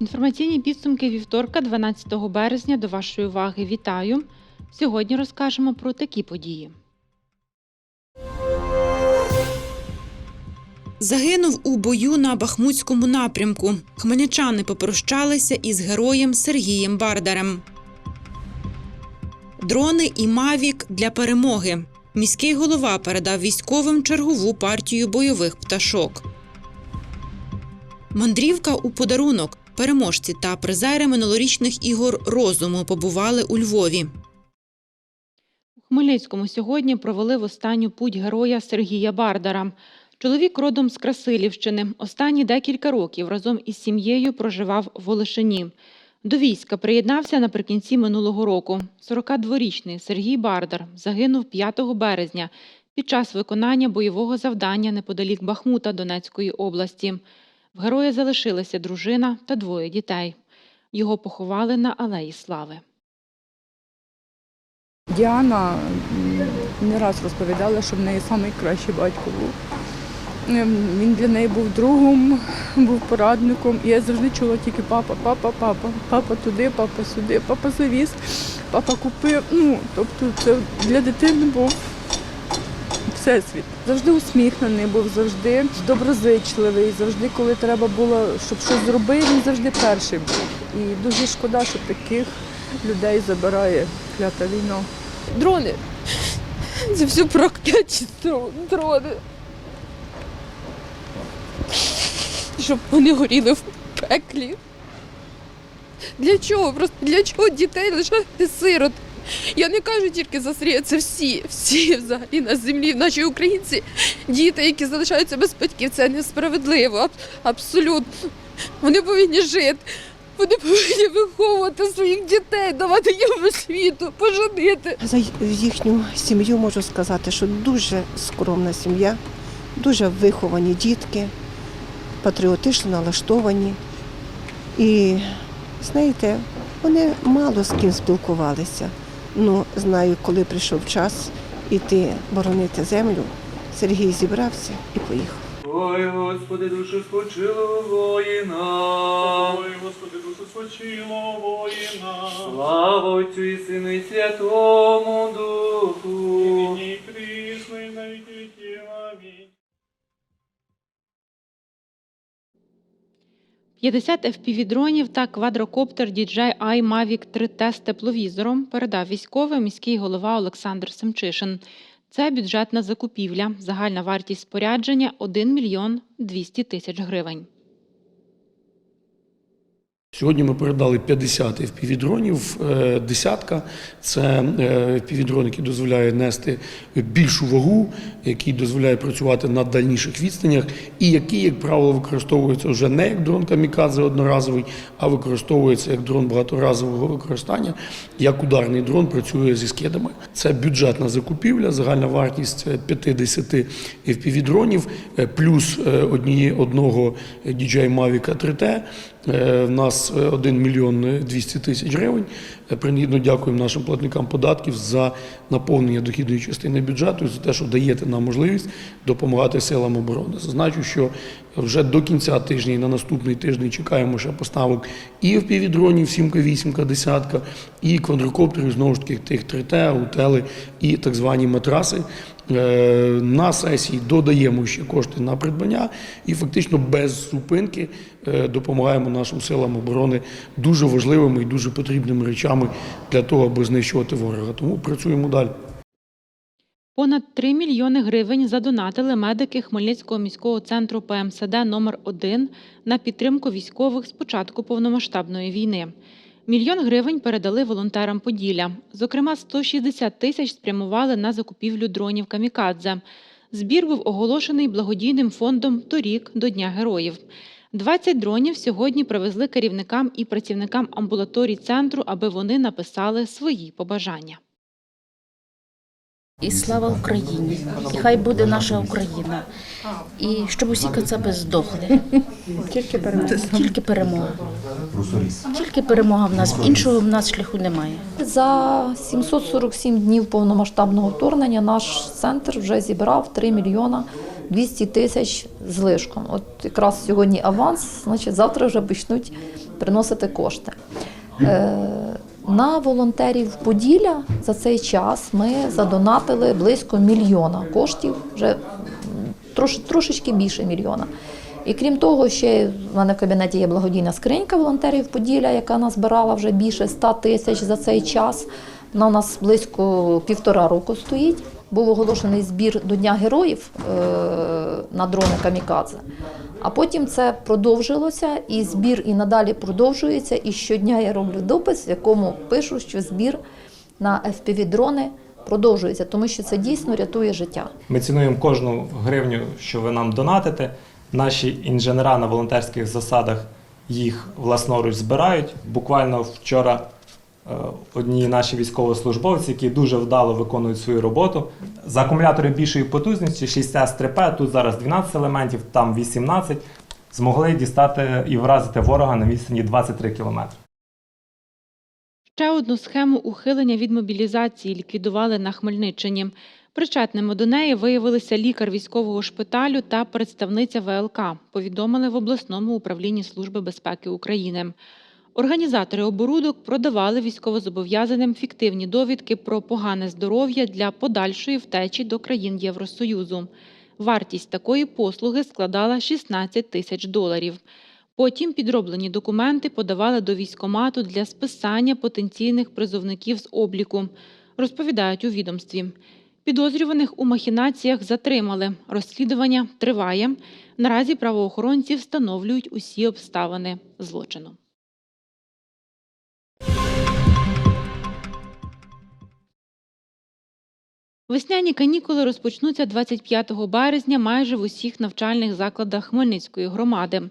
Інформаційні підсумки вівторка, 12 березня. До вашої уваги вітаю. Сьогодні розкажемо про такі події. Загинув у бою на Бахмутському напрямку. Хмельничани попрощалися із героєм Сергієм Бардарем. Дрони і Мавік для перемоги. Міський голова передав військовим чергову партію бойових пташок. Мандрівка у подарунок. Переможці та призери минулорічних ігор розуму побували у Львові. У Хмельницькому сьогодні провели в останню путь героя Сергія Бардара. Чоловік родом з Красилівщини. Останні декілька років разом із сім'єю проживав в Олешині. До війська приєднався наприкінці минулого року. 42-річний Сергій Бардар загинув 5 березня під час виконання бойового завдання неподалік Бахмута Донецької області. В героя залишилася дружина та двоє дітей. Його поховали на Алеї Слави. Діана не раз розповідала, що в неї найкращий батько був. Ем, Він для неї був другом, був порадником. І я завжди чула тільки папа, папа, папа, папа туди, папа сюди, папа завіз, папа купив. Ну, тобто це для дитини був всесвіт. Завжди усміхнений був, завжди доброзичливий, завжди, коли треба було, щоб щось зробити, він завжди перший був. І дуже шкода, що таких людей забирає клята війна. Дрони. Це все прокляті дрони. Щоб вони горіли в пеклі. Для чого? Просто для чого дітей лишати сирот? Я не кажу тільки за Сергія, це всі, всі взагалі на землі, наші українці, діти, які залишаються без батьків. Це несправедливо, аб- абсолютно. Вони повинні жити. Вони повинні виховувати своїх дітей, давати їм освіту, поженити. За їхню сім'ю можу сказати, що дуже скромна сім'я, дуже виховані дітки, патріотично налаштовані. І знаєте, вони мало з ким спілкувалися. Ну, знаю, коли прийшов час іти боронити землю, Сергій зібрався і поїхав. Ой, Господи, душу спочило воїна. Ой, Господи, душу спочило воїна, Слава Отцю і Сину і Святому Духу. 50 FPV-дронів та квадрокоптер DJI iMavic 3T з тепловізором передав військовий міський голова Олександр Семчишин. Це бюджетна закупівля. Загальна вартість спорядження 1 мільйон 200 тисяч гривень. Сьогодні ми передали 50 FPV-дронів, е, десятка. Це е, FPV-дрон, який дозволяє нести більшу вагу, який дозволяє працювати на дальніших відстанях, і який, як правило, використовується вже не як дрон камікадзе одноразовий, а використовується як дрон багаторазового використання, як ударний дрон працює зі скидами. Це бюджетна закупівля, загальна вартість е, 50 FPV-дронів, е, плюс е, одніє, одного DJI Mavic 3T. Е, В нас е, 1 мільйон 200 тисяч гривень. Е, Принагідно дякуємо нашим платникам податків за наповнення дохідної частини бюджету за те, що даєте нам можливість допомагати силам оборони. Зазначу, що вже до кінця тижня і на наступний тиждень чекаємо ще поставок і впівдронів, 7 8 10 і квадрокоптерів, знову ж таки, тих 3Т, утели і так звані матраси. Е, На сесії додаємо ще кошти на придбання і фактично без зупинки е, допомагаємо нашим силам оборони дуже важливими і дуже потрібними речами для того, аби знищувати ворога. Тому працюємо далі. Понад 3 мільйони гривень задонатили медики Хмельницького міського центру ПМСД номер 1 на підтримку військових з початку повномасштабної війни. Мільйон гривень передали волонтерам Поділля. Зокрема, 160 тисяч спрямували на закупівлю дронів «Камікадзе». Збір був оголошений благодійним фондом торік до Дня героїв. 20 дронів сьогодні привезли керівникам і працівникам амбулаторій центру, аби вони написали свої побажання. І слава Україні! І хай буде наша Україна. І щоб усі кацапи здохли. Тільки перемога. Тільки перемога. Тільки перемога в нас. Іншого в нас шляху немає. За 747 днів повномасштабного вторгнення наш центр вже зібрав 3 мільйона 200 тисяч з лишком. От якраз сьогодні аванс, значить завтра вже почнуть приносити кошти. На волонтерів Поділля за цей час ми задонатили близько мільйона коштів, вже трош, трошечки більше мільйона. І крім того, ще в мене в кабінеті є благодійна скринька волонтерів Поділля, яка назбирала вже більше 100 тисяч за цей час. Вона нас близько півтора року стоїть. Був оголошений збір до Дня героїв е, на дрони Камікадзе. А потім це продовжилося, і збір і надалі продовжується. І щодня я роблю допис, в якому пишу, що збір на FPV-дрони продовжується, тому що це дійсно рятує життя. Ми цінуємо кожну гривню, що ви нам донатите. Наші інженера на волонтерських засадах їх власноруч збирають. Буквально вчора одні наші військовослужбовці, які дуже вдало виконують свою роботу. За акумулятори більшої потужності 60 стрипе, тут зараз 12 елементів, там 18, змогли дістати і вразити ворога на відстані 23 кілометри. Ще одну схему ухилення від мобілізації ліквідували на Хмельниччині. Причетними до неї виявилися лікар військового шпиталю та представниця ВЛК, повідомили в обласному управлінні Служби безпеки України. Організатори оборудок продавали військовозобов'язаним фіктивні довідки про погане здоров'я для подальшої втечі до країн Євросоюзу. Вартість такої послуги складала 16 тисяч доларів. Потім підроблені документи подавали до військомату для списання потенційних призовників з обліку, розповідають у відомстві. Підозрюваних у махінаціях затримали. Розслідування триває. Наразі правоохоронці встановлюють усі обставини злочину. Весняні канікули розпочнуться 25 березня майже в усіх навчальних закладах Хмельницької громади.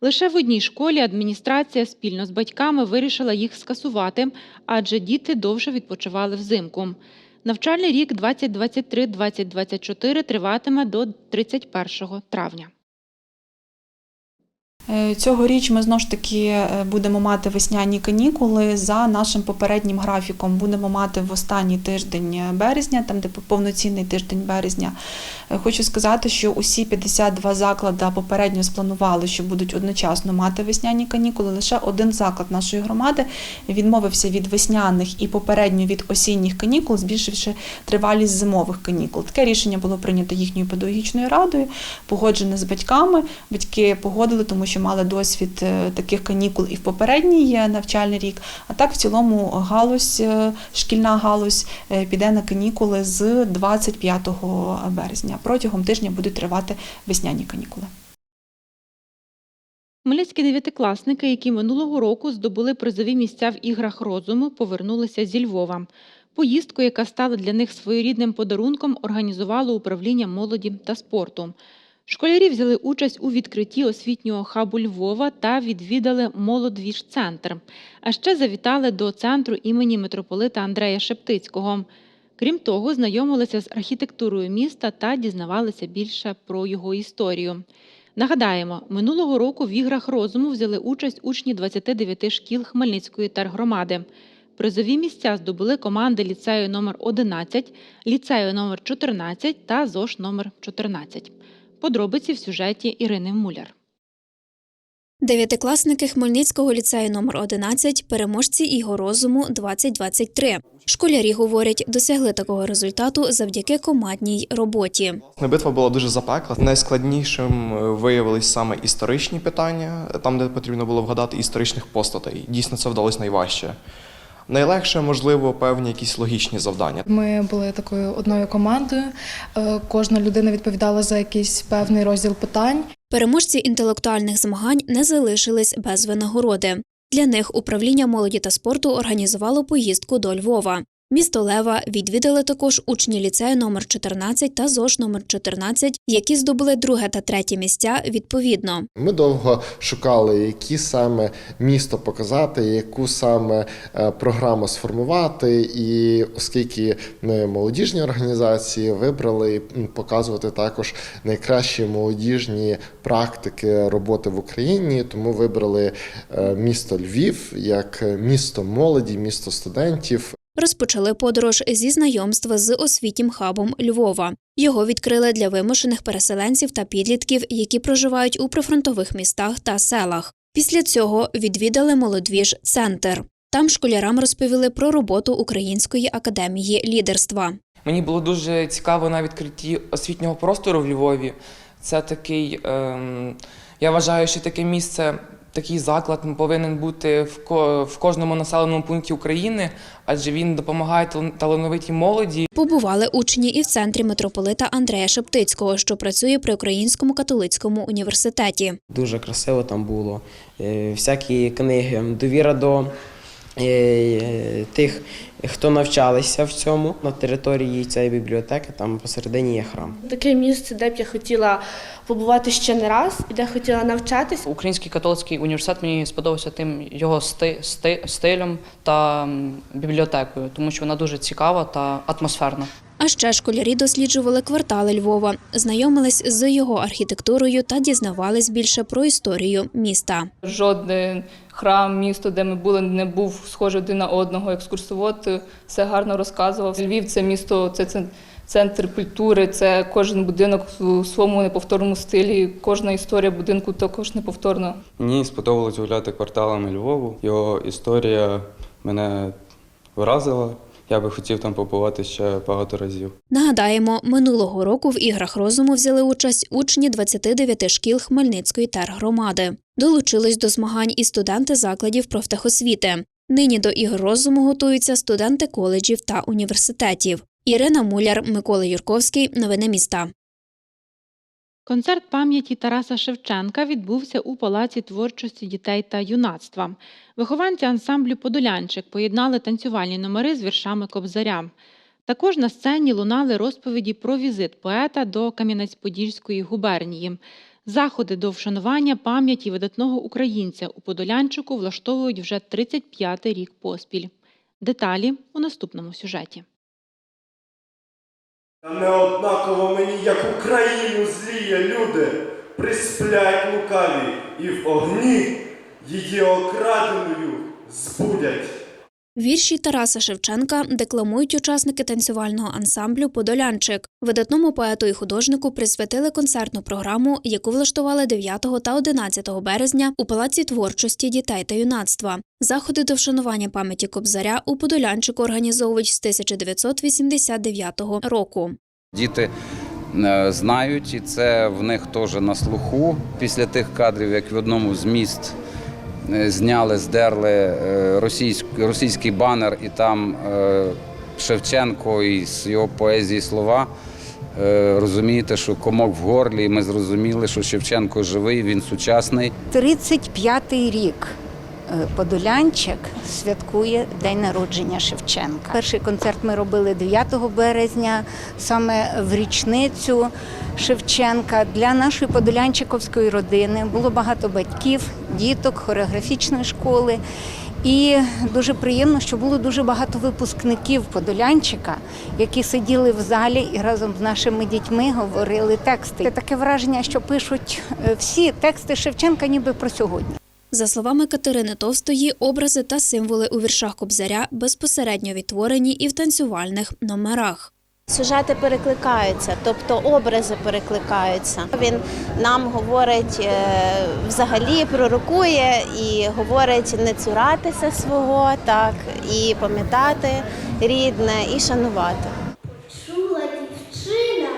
Лише в одній школі адміністрація спільно з батьками вирішила їх скасувати, адже діти довше відпочивали взимку. Навчальний рік 2023-2024 триватиме до 31 травня. Е, Цьогоріч ми знову ж таки е, будемо мати весняні канікули за нашим попереднім графіком. Будемо мати в останній тиждень березня, там де повноцінний тиждень березня. Е, Хочу сказати, що усі 52 заклади попередньо спланували, що будуть одночасно мати весняні канікули. Лише один заклад нашої громади відмовився від весняних і попередньо від осінніх канікул, збільшивши тривалість зимових канікул. Таке рішення було прийнято їхньою педагогічною радою, погоджене з батьками. Батьки погодили, тому що мали досвід е, таких канікул і в попередній е, навчальний рік. А так в цілому галузь, е, шкільна галузь піде на канікули з 25 березня. Протягом тижня будуть тривати весняні канікули. Хмельницькі дев'ятикласники, які минулого року здобули призові місця в іграх розуму, повернулися зі Львова. Поїздку, яка стала для них своєрідним подарунком, організувало управління молоді та спорту. Школярі взяли участь у відкритті освітнього хабу Львова та відвідали молодвіж-центр. А ще завітали до центру імені митрополита Андрея Шептицького. Крім того, знайомилися з архітектурою міста та дізнавалися більше про його історію. Нагадаємо, минулого року в іграх розуму взяли участь учні 29 шкіл Хмельницької тергромади. Призові місця здобули команди ліцею номер 11, ліцею номер 14 та ЗОШ номер 14. Подробиці в сюжеті Ірини Муляр. Дев'ятикласники Хмельницького ліцею номер 11 переможці ігор розуму 2023. Школярі говорять, досягли такого результату завдяки командній роботі. Битва була дуже запекла. Найскладнішим е, виявились саме історичні питання, там, де потрібно було вгадати історичних постатей. Дійсно, це вдалося найважче. Найлегше, можливо, певні якісь логічні завдання. Ми були такою одною командою. Е, Кожна людина відповідала за якийсь певний розділ питань. Переможці інтелектуальних змагань не залишились без винагороди. Для них управління молоді та спорту організувало поїздку до Львова. Місто Лева відвідали також учні ліцею номер 14 та ЗОЖ номер 14, які здобули друге та третє місця відповідно. Ми довго шукали, які саме місто показати, яку саме е, програму сформувати. І оскільки ми молодіжні організації вибрали показувати також найкращі молодіжні практики роботи в Україні, тому вибрали е, місто Львів як місто молоді, місто студентів. Розпочали подорож зі знайомства з освітнім хабом Львова. Його відкрили для вимушених переселенців та підлітків, які проживають у прифронтових містах та селах. Після цього відвідали молодвіж центр. Там школярам розповіли про роботу Української академії лідерства. Мені було дуже цікаво на відкритті освітнього простору в Львові. Це такий, ем, я вважаю, що таке місце, такий заклад повинен бути в, кожному населеному пункті України, адже він допомагає тал- талановитій молоді. Побували учні і в центрі митрополита Андрея Шептицького, що працює при Українському католицькому університеті. Дуже красиво там було. Е, Всякі книги, довіра до тих, хто навчалися в цьому. На території цієї бібліотеки там посередині є храм. Таке місце, де б я хотіла побувати ще не раз і де хотіла навчатись. Український католицький університет мені сподобався тим його сти, сти, стилем та бібліотекою, тому що вона дуже цікава та атмосферна. А ще школярі досліджували квартали Львова, знайомились з його архітектурою та дізнавались більше про історію міста. Жоден храм, місто, де ми були, не був схожий один на одного. Екскурсовод е, все гарно розказував. Львів це місто, це центр культури, це кожен будинок у своєму неповторному стилі. Кожна історія будинку також неповторна. Мені сподобалось гуляти кварталами Львову. Його історія мене вразила. Я би хотів там побувати ще багато разів. Нагадаємо, минулого року в іграх розуму взяли участь учні 29 шкіл Хмельницької тергромади. Долучились до змагань і студенти закладів профтехосвіти. Нині до ігор розуму готуються студенти коледжів та університетів. Ірина Муляр, Микола Юрковський. Новини міста. Концерт пам'яті Тараса Шевченка відбувся у Палаці творчості дітей та юнацтва. Вихованці ансамблю Подолянчик поєднали танцювальні номери з віршами Кобзаря. Також на сцені лунали розповіді про візит поета до Кам'янець-Подільської губернії. Заходи до вшанування пам'яті видатного українця у Подолянчику влаштовують вже 35-й рік поспіль. Деталі у наступному сюжеті. Та не однаково мені, як Україну зліє люди, присплять лукаві і в огні її окраденою збудять. Вірші Тараса Шевченка декламують учасники танцювального ансамблю Подолянчик. Видатному поету і художнику присвятили концертну програму, яку влаштували 9 та 11 березня у Палаці творчості дітей та юнацтва. Заходи до вшанування пам'яті Кобзаря у Подолянчику організовують з 1989 року. Діти е, знають, і це в них теж на слуху. Після тих кадрів, як в одному з міст зняли, здерли е, російськ- російський банер, і там е, Шевченко і з його поезії слова. е, Розумієте, що комок в горлі, і ми зрозуміли, що Шевченко живий, він сучасний. 35-й рік е, Подолянчик святкує День народження Шевченка. Перший концерт ми робили 9 березня, саме в річницю Шевченка. Для нашої подолянчиковської родини було багато батьків, діток, хореографічної школи. І дуже приємно, що було дуже багато випускників Подолянчика, які сиділи в залі і разом з нашими дітьми говорили тексти. Таке враження, що пишуть е, всі тексти Шевченка, ніби про сьогодні. За словами Катерини Товстої, образи та символи у віршах Кобзаря безпосередньо відтворені і в танцювальних номерах. Сюжети перекликаються, тобто образи перекликаються. Він нам говорить е, взагалі пророкує і говорить не цуратися свого, так і пам'ятати рідне, і шанувати. Чула дівчина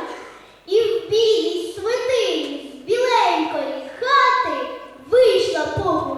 і в білій свитині з біленької хати вийшла погуляти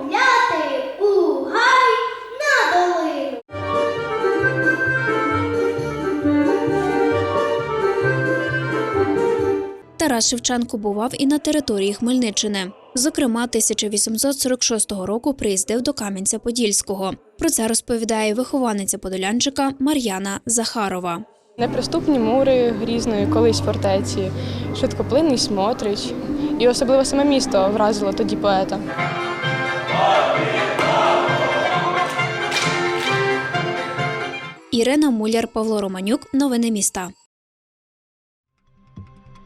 Тарас Шевченко бував і на території Хмельниччини. Зокрема, 1846 року приїздив до Кам'янця-Подільського. Про це розповідає вихованиця Подолянчика Мар'яна Захарова. Неприступні мури грізної колись фортеці, швидкоплинний смотрич. І особливо саме місто вразило тоді поета. Ірина Муляр, Павло Романюк. Новини міста.